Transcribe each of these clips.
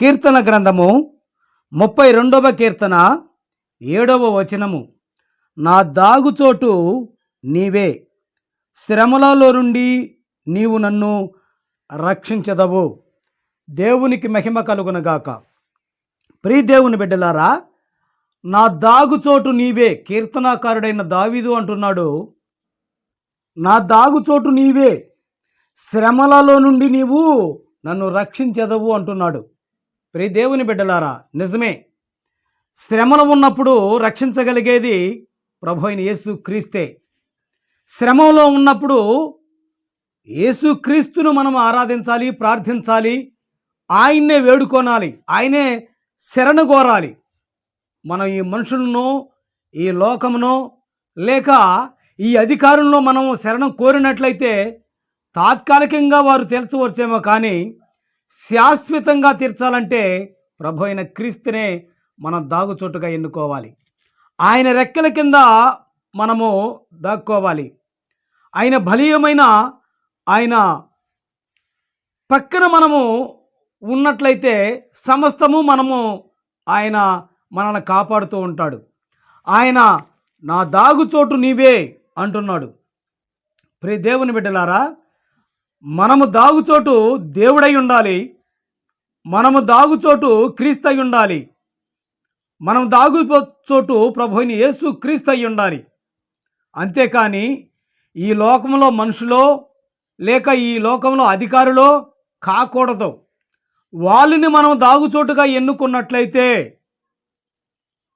కీర్తన గ్రంథము ముప్పై రెండవ కీర్తన ఏడవ వచనము. నా దాగుచోటు నీవే. శ్రమలలో నుండి నీవు నన్ను రక్షించదవు. దేవునికి మహిమ కలుగునగాక. ప్రీ దేవుని బిడ్డలారా నా దాగుచోటు నీవే. కీర్తనాకారుడైన దావీదు అంటున్నాడు నా దాగుచోటు నీవే. శ్రమలలో నుండి నీవు నన్ను రక్షించదవు అంటున్నాడు. ప్రి దేవుని బిడ్డలారా నిజమే. శ్రమలు ఉన్నప్పుడు రక్షించగలిగేది ప్రభు అయిన యేసు క్రీస్తే. శ్రమంలో ఉన్నప్పుడు యేసు క్రీస్తును మనం ఆరాధించాలి ప్రార్థించాలి ఆయన్నే వేడుకోనాలి ఆయనే శరణు కోరాలి. మనం ఈ మనుషులను ఈ లోకమును లేక ఈ అధికారంలో మనం శరణం కోరినట్లయితే తాత్కాలికంగా వారు తీర్చవచ్చేమో కానీ శాశ్వతంగా తీర్చాలంటే ప్రభు అయిన క్రీస్తునే మనం దాగుచోటుగా ఎన్నుకోవాలి. ఆయన రెక్కల కింద మనము దాక్కోవాలి. ఆయన బలీయమైన ఆయన పక్కన మనము ఉన్నట్లయితే సమస్తము మనము ఆయన మనల్ని కాపాడుతూ ఉంటాడు. ఆయన నా దాగుచోటు నీవే అంటున్నాడు. ప్రియ దేవుని బిడ్డలారా మనము దాగుచోటు దేవుడై ఉండాలి. మనము దాగుచోటు క్రీస్తై ఉండాలి. మనం దాగు చోటు ప్రభుని యేసు క్రీస్తు అయి ఉండాలి. అంతేకాని ఈ లోకంలో మనుషులో లేక ఈ లోకంలో అధికారులో కాకూడదు. వాళ్ళని మనం దాగుచోటుగా ఎన్నుకున్నట్లయితే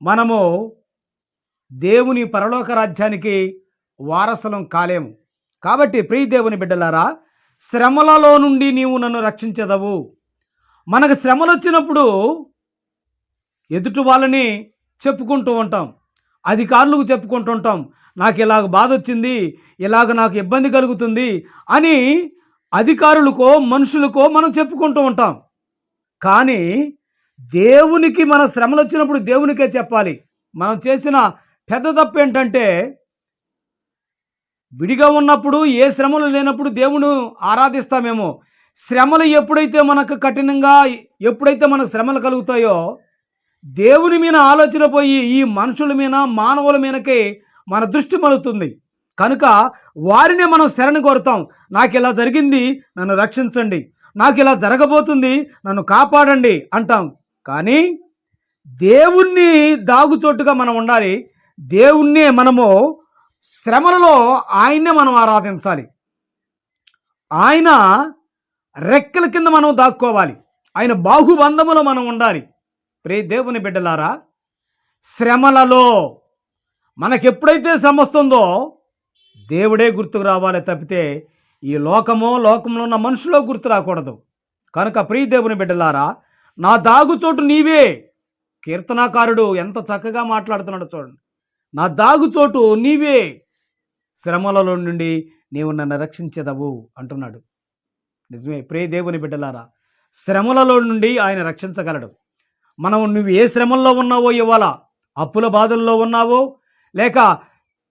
మనము దేవుని పరలోక రాజ్యానికి వారసులం కాలేము. కాబట్టి ప్రియ దేవుని బిడ్డలారా శ్రమలలో నుండి నీవు నన్ను రక్షించదవు. మనకు శ్రమలు వచ్చినప్పుడు ఎదుటి వాళ్ళని చెప్పుకుంటూ ఉంటాం. అధికారులకు చెప్పుకుంటూ ఉంటాం. నాకు ఇలాగ బాధ వచ్చింది ఇలాగ నాకు ఇబ్బంది కలుగుతుంది? అని అధికారులకో మనుషులకో మనం చెప్పుకుంటూ ఉంటాం. కానీ దేవునికి మన శ్రమలు వచ్చినప్పుడు దేవునికే చెప్పాలి. మనం చేసిన పెద్ద తప్పు ఏంటంటే విడిగా ఉన్నప్పుడు ఏ శ్రమలు లేనప్పుడు దేవుడు ఆరాధిస్తామేమో. శ్రమలు ఎప్పుడైతే మనకు కఠినంగా ఎప్పుడైతే మనకు శ్రమలు కలుగుతాయో దేవుని మీద ఆలోచన పోయి ఈ మనుషుల మీద మానవుల మీదకే మన దృష్టి మలుతుంది. కనుక వారినే మనం శరణి కోరుతాం. నాకు ఇలా జరిగింది నన్ను రక్షించండి. నాకు ఇలా జరగబోతుంది నన్ను కాపాడండి అంటాం. కానీ దేవుణ్ణి దాగుచోటుగా మనం ఉండాలి. దేవుణ్ణే మనము శ్రమలలో ఆయన్నే మనం ఆరాధించాలి. ఆయన రెక్కల కింద మనం దాక్కోవాలి. ఆయన బాహుబంధములో మనం ఉండాలి. ప్రే దేవుని బిడ్డలారా శ్రమలలో మనకెప్పుడైతే శ్రమ వస్తుందో దేవుడే గుర్తుకు రావాలి తప్పితే ఈ లోకమో లోకంలో ఉన్న మనుషులో గుర్తు రాకూడదు. కనుక ప్రియ దేవుని బిడ్డలారా నా దాగుచోటు నీవే. కీర్తనాకారుడు ఎంత చక్కగా మాట్లాడుతున్నాడో చూడండి. నా దాగుచోటు నీవే. శ్రమలలో నుండి నీవు నన్ను రక్షించదవు అంటున్నాడు. నిజమే ప్రే దేవుని బిడ్డలారా శ్రమలలో నుండి ఆయన రక్షించగలడు. మనం నువ్వు ఏ శ్రమల్లో ఉన్నావో ఇవాళ అప్పుల బాధల్లో ఉన్నావో? లేక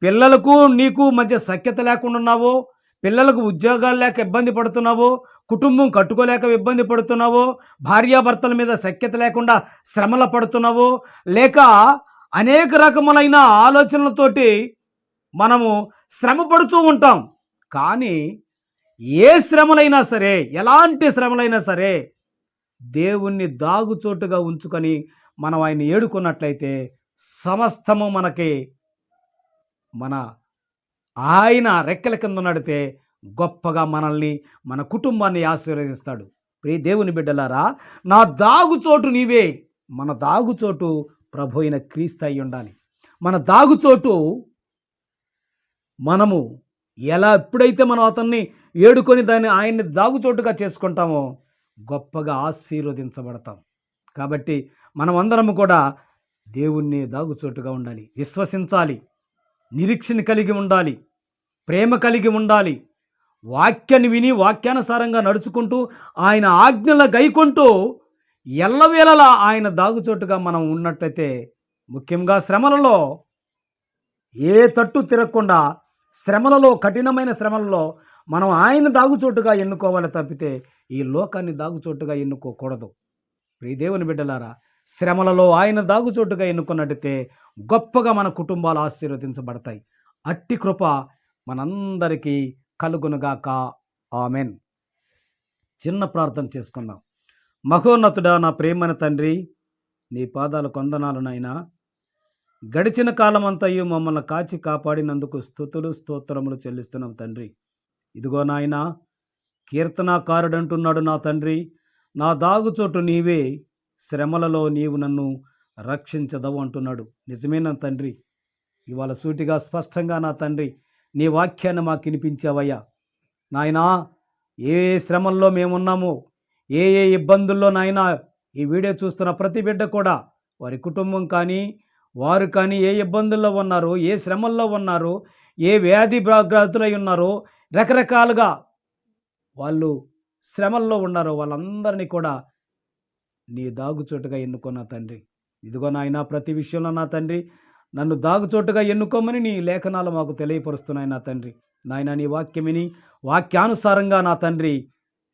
పిల్లలకు నీకు మధ్య సఖ్యత లేకుండా ఉన్నావో? పిల్లలకు ఉద్యోగాలు లేక ఇబ్బంది పడుతున్నావో? కుటుంబం కట్టుకోలేక ఇబ్బంది పడుతున్నావో? భార్యాభర్తల మీద సఖ్యత లేకుండా శ్రమల పడుతున్నావో? లేక అనేక రకములైన ఆలోచనలతోటి మనము శ్రమ పడుతూ ఉంటాం. కానీ ఏ శ్రమలైనా సరే ఎలాంటి శ్రమలైనా సరే దేవుణ్ణి దాగుచోటుగా ఉంచుకొని మనం ఆయన ఏడుకున్నట్లయితే సమస్తము మనకి మన ఆయన రెక్కల కింద నడితే గొప్పగా మనల్ని మన కుటుంబాన్ని ఆశీర్వదిస్తాడు. ప్రియ దేవుని బిడ్డలారా నా దాగుచోటు నీవే. మన దాగుచోటు ప్రభు అయిన క్రీస్తు అయి ఉండాలి. మన దాగుచోటు మనము ఎలా ఎప్పుడైతే మనం అతన్ని ఏడుకొని దాన్ని ఆయన్ని దాగుచోటుగా చేసుకుంటామో గొప్పగా ఆశీర్వదించబడతాం. కాబట్టి మనమందరము కూడా దేవుణ్ణి దాగుచోటుగా ఉండాలి. విశ్వసించాలి. నిరీక్షణ కలిగి ఉండాలి. ప్రేమ కలిగి ఉండాలి. వాక్యాన్ని విని వాక్యానుసారంగా నడుచుకుంటూ ఆయన ఆజ్ఞల గైకొంటూ ఎల్లవేళలా ఆయన దాగుచోటుగా మనం ఉన్నట్టయితే ముఖ్యంగా శ్రమలలో ఏ తట్టు తిరగకుండా శ్రమలలో కఠినమైన శ్రమలలో మనం ఆయన దాగుచోటుగా ఎన్నుకోవాలి తప్పితే ఈ లోకాన్ని దాగుచోటుగా ఎన్నుకోకూడదు. ప్రియ దేవుని బిడ్డలారా శ్రమలలో ఆయన దాగుచోటుగా ఎన్నుకున్నట్టయితే గొప్పగా మన కుటుంబాలు ఆశీర్వదించబడతాయి. అట్టి కృప మనందరికీ కలుగునుగాక. ఆమెన్. చిన్న ప్రార్థన చేసుకుందాం. మహోన్నతుడా నా ప్రేమన తండ్రి నీ పాదాలు కొందనాలు నాయనా గడిచిన కాలమంతయు మమ్మల్ని కాచి కాపాడినందుకు స్థుతులు స్తోత్రములు చెల్లిస్తున్నాం తండ్రి. ఇదిగో నాయనా కీర్తనాకారుడు అంటున్నాడు నా తండ్రి నా దాగుచోటు నీవే శ్రమలలో నీవు నన్ను రక్షించదవు అంటున్నాడు. నిజమేనా తండ్రి ఇవాళ సూటిగా స్పష్టంగా నా తండ్రి నీ వాక్యాన్ని మాకు వినిపించావయ్యా. నాయనా ఏ ఏ శ్రమల్లో మేమున్నామో ఏ ఏ ఇబ్బందుల్లోనైనా ఈ వీడియో చూస్తున్న ప్రతి బిడ్డ కూడా వారి కుటుంబం కానీ వారు కానీ ఏ ఇబ్బందుల్లో ఉన్నారో ఏ శ్రమల్లో ఉన్నారో ఏ వ్యాధి గ్రస్తులై ఉన్నారో రకరకాలుగా వాళ్ళు శ్రమల్లో ఉన్నారో వాళ్ళందరినీ కూడా నీ దాగుచోటుగా ఎన్నుకున్న తండ్రి. ఇదిగో నాయన ప్రతి విషయంలో నా తండ్రి నన్ను దాగుచోటుగా ఎన్నుకోమని నీ లేఖనాలు మాకు తెలియపరుస్తున్నాయి నా తండ్రి. నాయన నీ వాక్యమిని వాక్యానుసారంగా నా తండ్రి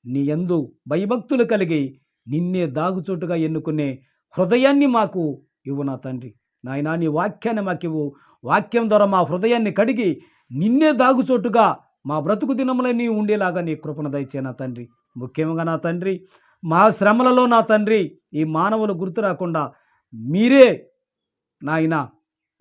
నీ యందు భయభక్తులు కలిగి నిన్నే దాగుచోటుగా ఎన్నుకునే హృదయాన్ని మాకు ఇవ్వు నా తండ్రి. నాయనా నీ వాక్యాన్ని మాకు ఇవ్వు. వాక్యం ద్వారా మా హృదయాన్ని కడిగి నిన్నే దాగుచోటుగా మా బ్రతుకు దినములన్నీ ఉండేలాగా నీ కృపణ దయచే నా తండ్రి. ముఖ్యంగా నా తండ్రి మా శ్రమలలో నా తండ్రి ఈ మానవులు గుర్తు రాకుండా మీరే నాయన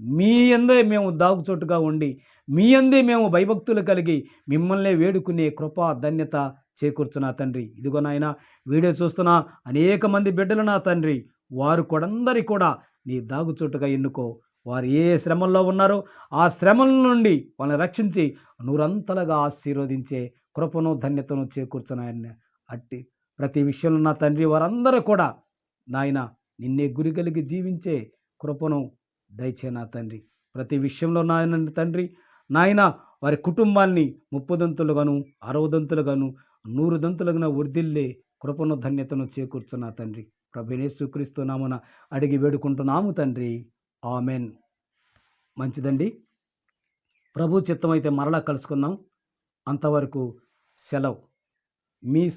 మీ అందే మేము దాగుచోటుగా ఉండి మీ అందే మేము భయభక్తులు కలిగి మిమ్మల్నే వేడుకునే కృప ధన్యత చేకూర్చున్నా తండ్రి. ఇదిగో నాయన వీడియో చూస్తున్న అనేక మంది బిడ్డలు నా తండ్రి. వారు కూడందరి కూడా నీ దాగుచోటుగా ఎన్నుకో. వారు ఏ శ్రమల్లో ఉన్నారో ఆ శ్రమల నుండి వాళ్ళని రక్షించి నూరంతలుగా ఆశీర్వదించే కృపను ధన్యతను చేకూర్చున్నాయని అట్టి ప్రతి విషయంలో నా తండ్రి. వారందరూ కూడా నాయన నిన్నే గురి కలిగి జీవించే కృపను దయచే నా తండ్రి. ప్రతి విషయంలో నాయన తండ్రి నాయన వారి కుటుంబాన్ని ముప్పుదంతులుగాను అరవదంతులుగాను నూరు దంతులుగా వర్ధిల్లే కృపను ధన్యతను చేకూర్చున్న తండ్రి. ప్రభునేసుక్రీస్తు నామున అడిగి వేడుకుంటున్నాము తండ్రి. ఆమెన్. మంచిదండి. ప్రభు చిత్తమైతే మరలా కలుసుకుందాం. అంతవరకు సెలవు. మీ